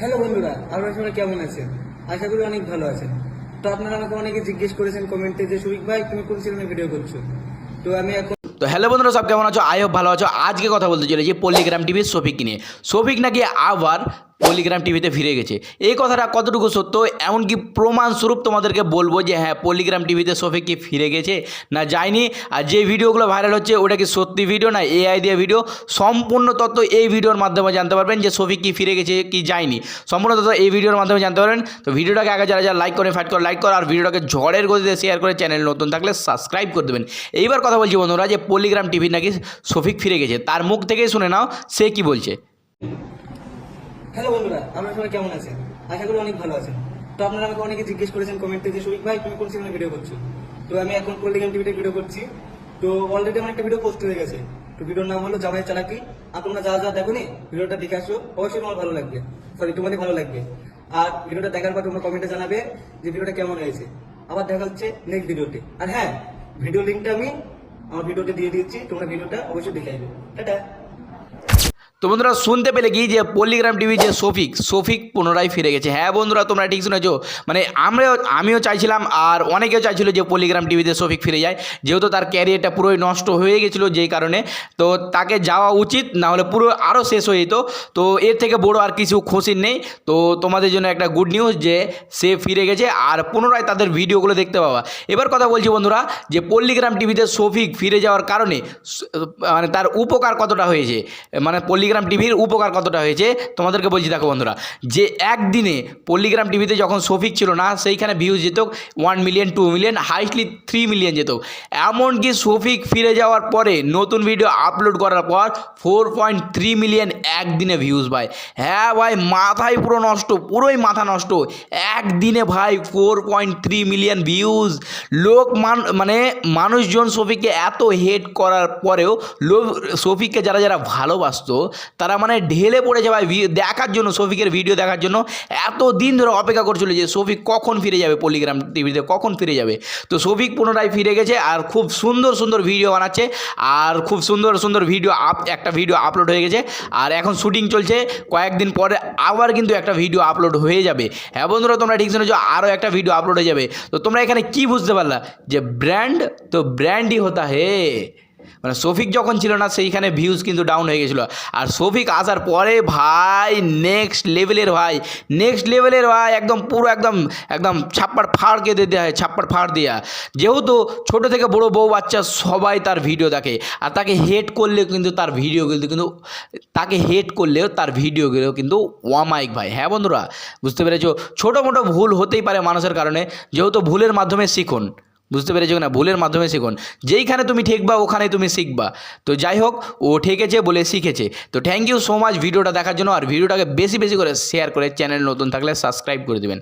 Hello বন্ধুরা, আপনারা সবাই কেমন আছেন? আশা করি অনেক ভালো আছেন। তো আপনারা আমাকে অনেকে জিজ্ঞেস করেছেন কমেন্টে যে সুবিক ভাই, তুমি কোন সিনেমা ভিডিও করছ? তো আমি এখন তো হ্যালো বন্ধুরা, সব কেমন আছো? হোপ ভালো আছো। আজকে কথা বলতে চলেছি পল্লিগ্রাম টিভির শফিক নিয়ে। শফিক নাকি আবার পল্লিগ্রাম টিভিতে ফিরে গেছে। এই কথাটা কতটুকু সত্য? এমনকি প্রমাণস্বরূপ তোমাদেরকে বলব যে হ্যাঁ পল্লিগ্রাম টিভিতে শফিক কি ফিরে গেছে না যায়নি? আর যে ভিডিওগুলো ভাইরাল হচ্ছে, ওটা কি সত্যি ভিডিও না এআই দিয়ে ভিডিও সম্পূর্ণ তথ্য এই ভিডিওর মাধ্যমে জানতে পারবেন যে শফিক কি ফিরে গেছে, কি যায়নি। সম্পূর্ণ তথ্য এই ভিডিওর মাধ্যমে জানতে পারবেন। তো ভিডিওটাকে আগে যারা যারা লাইক করে ফাইট করে লাইক করো, আর ভিডিওটাকে ঝড়ের গতিতে শেয়ার করে চ্যানেল নতুন থাকলে সাবস্ক্রাইব করে দেবেন। এইবার কথা বলছি বন্ধুরা যে পল্লিগ্রাম টিভি নাকি শফিক ফিরে গেছে, তার মুখ থেকেই শুনে নাও সে কি বলছে। হ্যালো বন্ধুরা, আপনারা সবাই কেমন আছেন? আশা করি অনেক ভালো আছেন। তো আপনারা আমাকে অনেকে জিজ্ঞেস করেছেন কমেন্টে যে শরীফ ভাই, তুমি কোন সিনেমায় ভিডিও করছ? তো আমি এখন পলিটিক্যাল টিভিতে ভিডিও করছি। তো অলরেডি আমার একটা ভিডিও পোস্ট হয়ে গেছে। তো ভিডিওর নাম হলো জামাই চালাকি। আর তোমরা যা যা দেখো নি ভিডিওটা দেখে আসো। অবশ্যই তোমার ভালো লাগবে। সরি তোমাদের ভালো লাগবে। আর ভিডিওটা দেখার পর তোমরা কমেন্টে জানাবে যে, ভিডিওটা কেমন হয়েছে? আবার দেখা হচ্ছে নেক্সট ভিডিওতে আর হ্যাঁ ভিডিও লিঙ্কটা আমি আমার ভিডিওতে দিয়ে দিচ্ছি তোমরা ভিডিওটা অবশ্যই দেখে আসবে। টাটা। তো বন্ধুরা, শুনতে পেলে কি যে পল্লিগ্রাম টিভি যে শফিক শফিক পুনরায় ফিরে গেছে। হ্যাঁ বন্ধুরা, তোমরা ঠিক শুনেছো। মানে আমরাও, আমিও চাইছিলাম, আর অনেকেও চাইছিল যে পল্লিগ্রাম টিভিতে শফিক ফিরে যায়। যেহেতু তার ক্যারিয়ারটা পুরোই নষ্ট হয়ে গেছিল যেই কারণে। তো তাকে যাওয়া উচিত, না হলে পুরো আরও শেষ হয়ে যেত। তো এর থেকে বড় আর কিছু খুশির নেই। তো তোমাদের জন্য একটা গুড নিউজ যে, সে ফিরে গেছে, আর পুনরায় তাদের ভিডিওগুলো দেখতে পাওয়া এবার কথা বলছি বন্ধুরা, যে পল্লিগ্রাম টিভিতে শফিক ফিরে যাওয়ার কারণে মানে তার উপকার কতটা হয়েছে? মানে পল্লিগ্রাম টিভির উপকার কতটা হয়েছে? তোমাদেরকে বলছি, দেখো বন্ধুরা, যে একদিনে পল্লিগ্রাম টিভিতে যখন শফিক ছিল না, সেইখানে ভিউজ যেত one million two million highestly three million যেত। এমনকি শফিক ফিরে যাওয়ার পরে নতুন ভিডিও আপলোড করার পর ফোর পয়েন্ট থ্রি মিলিয়ন একদিনে ভিউজ ভাই। হ্যাঁ ভাই, মাথায় পুরো নষ্ট, পুরোই মাথা নষ্ট। একদিনে ভাই four point three million views লোক মান মানে মানুষজন শফিককে এত হেট করার পরেও লোক শফিককে যারা যারা ভালোবাসত, তারা মানে ঢেলে পড়েছে ভাই দেখার জন্য শফিকের ভিডিও দেখার জন্য। এত দিন ধরে অপেক্ষা করছিল যে শফিক কখন ফিরে যাবে পল্লিগ্রাম টিভিতে কখন ফিরে যাবে। তো শফিক পুনরায় ফিরে গেছে আর খুব সুন্দর সুন্দর ভিডিও বানাচ্ছে আর খুব সুন্দর সুন্দর ভিডিও আপ একটা ভিডিও আপলোড হয়ে গেছে। আর এখন শুটিং চলছে, কয়েকদিন পরে আবার কিন্তু একটা ভিডিও আপলোড হয়ে যাবে। হ্যাঁ বন্ধুরা, তোমরা ঠিক শুনেছো আরও একটা ভিডিও আপলোড হয়ে যাবে। তো তোমরা এখানে কি বুঝতে वाला जब ब्रांड तो ब्रांड ही होता है। মানে শফিক যখন ছিল না, সেইখানে ভিউজ কিন্তু ডাউন হয়ে গেছিল। আর শফিক আসার পরে ভাই নেক্সট লেভেলের ভাই নেক্সট লেভেলের ভাই, একদম পুরো একদম একদম ছাপ্পার ফাড়কে দিয়ে দেওয়া হয় ছাপ্পার ফাড় দেওয়া যেহেতু ছোট থেকে বড় বউ বাচ্চা সবাই তার ভিডিও দেখে, আর তাকে হেট করলেও কিন্তু তার ভিডিও কিন্তু কিন্তু, তাকে হেট করলেও তার ভিডিওগুলো কিন্তু ওয়ামাইক ভাই। হ্যাঁ বন্ধুরা, বুঝতে পেরেছ? ছোটো মোটো ভুল হতেই পারে মানুষের কারণে, যেহেতু ভুলের মাধ্যমে শিখুন। বুঝতে পেরেছ না ভুলের মাধ্যমে শিখুন। যেইখানে তুমি ঠেকবা ওখানে তুমি শিখবা। তো যাই হোক, ও ঠেকেছে বলে শিখেছে। তো থ্যাংক ইউ সো মাচ ভিডিওটা দেখার জন্য। আর ভিডিওটাকে বেশি বেশি করে শেয়ার করে চ্যানেল নতুন থাকলে সাবস্ক্রাইব করে দেবেন।